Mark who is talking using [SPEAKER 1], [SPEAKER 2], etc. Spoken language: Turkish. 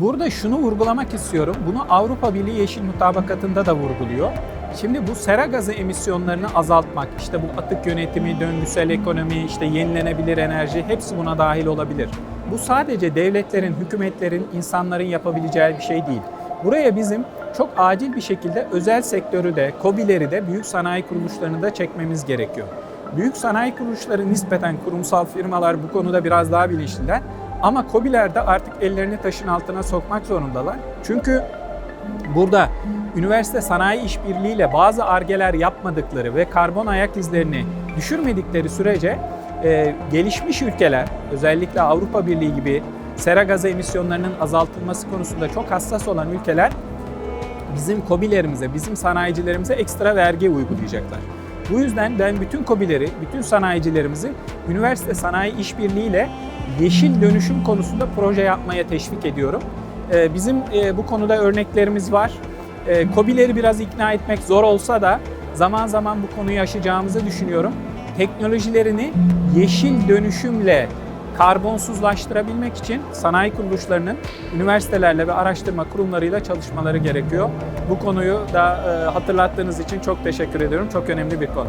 [SPEAKER 1] Burada şunu vurgulamak istiyorum. Bunu Avrupa Birliği Yeşil Mutabakatı'nda da vurguluyor. Şimdi bu sera gazı emisyonlarını azaltmak, işte bu atık yönetimi, döngüsel ekonomi, işte yenilenebilir enerji hepsi buna dahil olabilir. Bu sadece devletlerin, hükümetlerin, insanların yapabileceği bir şey değil. Buraya bizim çok acil bir şekilde özel sektörü de, KOBİ'leri de, büyük sanayi kuruluşlarını da çekmemiz gerekiyor. Büyük sanayi kuruluşları nispeten kurumsal firmalar bu konuda biraz daha bilinçliler. Ama KOBİ'ler de artık ellerini taşın altına sokmak zorundalar. Çünkü burada üniversite sanayi işbirliğiyle bazı argeler yapmadıkları ve karbon ayak izlerini düşürmedikleri sürece e, gelişmiş ülkeler özellikle Avrupa Birliği gibi sera gazı emisyonlarının azaltılması konusunda çok hassas olan ülkeler bizim kobilerimize, bizim sanayicilerimize ekstra vergi uygulayacaklar. Bu yüzden ben bütün kobileri, bütün sanayicilerimizi üniversite sanayi işbirliğiyle yeşil dönüşüm konusunda proje yapmaya teşvik ediyorum. Ee, Bizim e, bu konuda örneklerimiz var. Ee, Kobileri biraz ikna etmek zor olsa da zaman zaman bu konuyu aşacağımızı düşünüyorum. Teknolojilerini yeşil dönüşümle karbonsuzlaştırabilmek için sanayi kuruluşlarının üniversitelerle ve araştırma kurumlarıyla çalışmaları gerekiyor. Bu konuyu da e, hatırlattığınız için çok teşekkür ediyorum. Çok önemli bir konu.